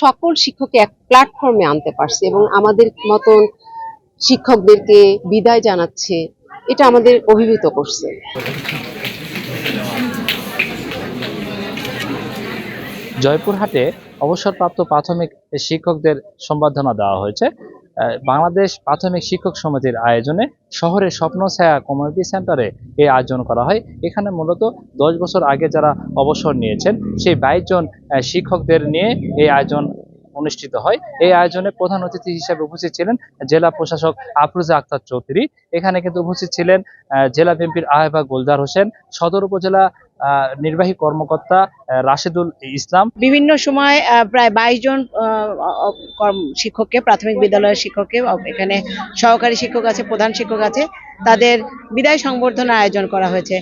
সকল শিক্ষককে এক প্ল্যাটফর্মে আনতে পারছে এবং আমাদের মতন শিক্ষকদেরকে বিদায় জানাচ্ছে, এটা আমাদের অভিভূত করছে। জয়পুরহাটে অবসরপ্রাপ্ত প্রাথমিক শিক্ষকদের সম্বর্ধনা দেওয়া হয়েছে। বাংলাদেশ প্রাথমিক শিক্ষক সমিতির আয়োজনে শহরের স্বপ্ন ছায়া কমিউনিটি সেন্টারে এই আয়োজন করা হয়। এখানে মূলত দশ বছর আগে যারা অবসর নিয়েছেন, সেই বাইশ জন শিক্ষকদের নিয়ে এই আয়োজন অনুষ্ঠিত হয়। এই আয়োজনে প্রধান অতিথি হিসেবে উপস্থিত ছিলেন জেলা প্রশাসক আফরুজা আক্তার চৌধুরী। এখানে কিন্তু উপস্থিত ছিলেন জেলা বিএনপির আহ্বায়ক গোলজার হোসেন, সদর উপজেলা নির্বাহী কর্মকর্তা রাশেদুল ইসলাম। বিভিন্ন সময় প্রায় বাইশ জন শিক্ষককে, প্রাথমিক বিদ্যালয়ের শিক্ষককে এখানে সহকারী শিক্ষক আছে, প্রধান শিক্ষক আছে, তাদের বিদায় সংবর্ধনা আয়োজন করা হয়েছে।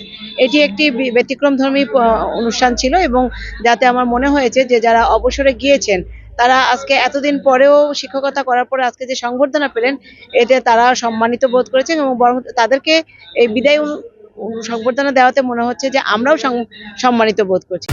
এটি একটি ব্যতিক্রমধর্মী অনুষ্ঠান ছিল এবং যাতে আমার মনে হয়েছে যে যারা অবসরে গিয়েছেন, তারা আজকে এতদিন পরেও শিক্ষকতা করার পরে আজকে যে সংবর্ধনা পেলেন, এতে তারা সম্মানিত বোধ করেছেন এবং বরং তাদেরকে এই বিদায় সংবর্ধনা দেওয়াতে মনে হচ্ছে যে আমরাও সম্মানিত বোধ করছি।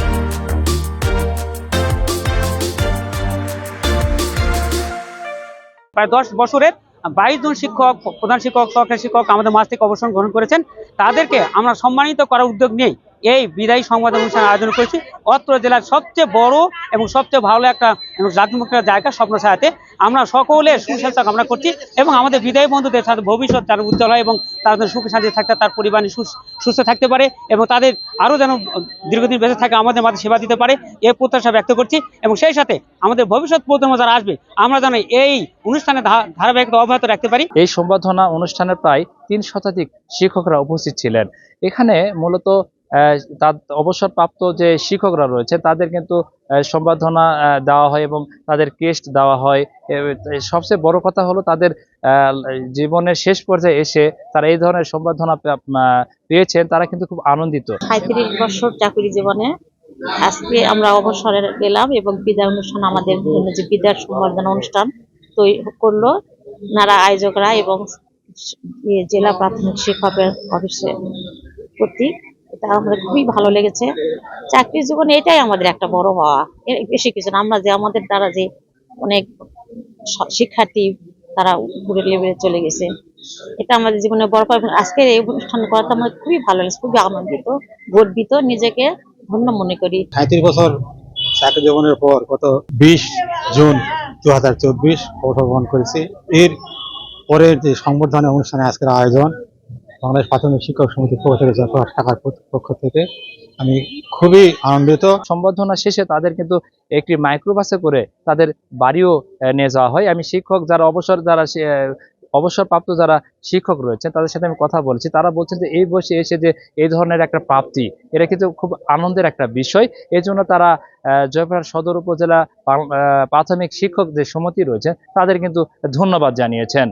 প্রায় দশ বছরের বাইশ জন শিক্ষক, প্রধান শিক্ষক, সহকারী শিক্ষক আমাদের মাস থেকে অবসর গ্রহণ করেছেন। তাদেরকে আমরা সম্মানিত করার উদ্যোগ নিয়েই এই বিদায়ী সংবাদ অনুষ্ঠান আয়োজন করেছি। অত্র জেলার সবচেয়ে বড় এবং সবচেয়ে ভালো একটা এবং জাতিমুখ জায়গা স্বপ্ন ছায়াতে আমরা সকলের সুস্বাস্থ্য কামনা করছি এবং আমাদের বিদায়ী বন্ধুদের সাথে ভবিষ্যৎ যেন উজ্জ্বল হয় এবং তারা যেন সুখে শান্তি থাকতে, তার পরিবার সুস্থ থাকতে পারে এবং তাদের আরও যেন দীর্ঘদিন বেঁচে থাকে, আমাদের মাঝে সেবা দিতে পারে এই প্রত্যাশা ব্যক্ত করছি এবং সেই সাথে আমাদের ভবিষ্যৎ প্রজন্ম যারা আসবে, আমরা যেন এই অনুষ্ঠানে ধারাবাহিকতা অব্যাহত রাখতে পারি। এই সম্বর্ধনা অনুষ্ঠানে প্রায় তিন শতাধিক শিক্ষকরা উপস্থিত ছিলেন। এখানে মূলত তার অবসরপ্রাপ্ত যে শিক্ষকরা রয়েছে, তাদের কিন্তু সম্বর্ধনা দেওয়া হয় এবং তাদের কেস্ট দেওয়া হয়। সবচেয়ে বড় কথা হলো তাদের জীবনের শেষ পর্যায়ে এসে তারা এই ধরনের সম্বর্ধনা পেয়েছেন, তারা কিন্তু খুব আনন্দিত। সাঁত্রিশ বছর চাকরি জীবনে আজকে আমরা অবসরে গেলাম এবং বিদায় অনুষ্ঠান আমাদের যে বিদায় সম্বর্ধনা অনুষ্ঠান তৈরি করল। নারা আয়োজকরা এবং ইয়ে জেলা প্রাথমিক শিক্ষকের অফিসের প্রতি এটা আমাদের খুবই ভালো লেগেছে। চাকরি জীবনে এটাই আমাদের একটা বড় হওয়া। বেশি কিছু না, আমরা যে আমাদের দ্বারা যে অনেক শিক্ষার্থী তারা উপরের লেভেলে চলে গেছে। এটা আমাদের জীবনে বড় এবং আজকের এই অনুষ্ঠান করাতে আমার খুবই ভালো লাগছে, খুবই আনন্দিত, গর্বিত, নিজেকে ধন্য মনে করি। সাঁত্রিশ বছর চাকরি জীবনের পর গত বিশ জুন দু হাজার চব্বিশ অবসর গ্রহণ করেছি। এর পরের যে সংবর্ধনা অনুষ্ঠানে আজকের আয়োজন বাংলাদেশ প্রাথমিক শিক্ষক সমিতির পক্ষ থেকে জয়পুরহাট শাখার পক্ষ থেকে আমি খুবই আনন্দিত। সম্বর্ধনা শেষে তাদের কিন্তু একটি মাইক্রোবাসে করে তাদের বাড়িও নিয়ে যাওয়া হয়। আমি শিক্ষক যারা অবসর, যারা অবসরপ্রাপ্ত যারা শিক্ষক রয়েছেন তাদের সাথে আমি কথা বলেছি। তারা বলছেন যে, এই বয়সে এসে যে এই ধরনের একটা প্রাপ্তি, এটা কিন্তু খুব আনন্দের একটা বিষয়। এই জন্য তারা জয়পুরহাট সদর উপজেলা প্রাথমিক শিক্ষক যে সমিতি রয়েছে, তাদের কিন্তু ধন্যবাদ জানিয়েছেন।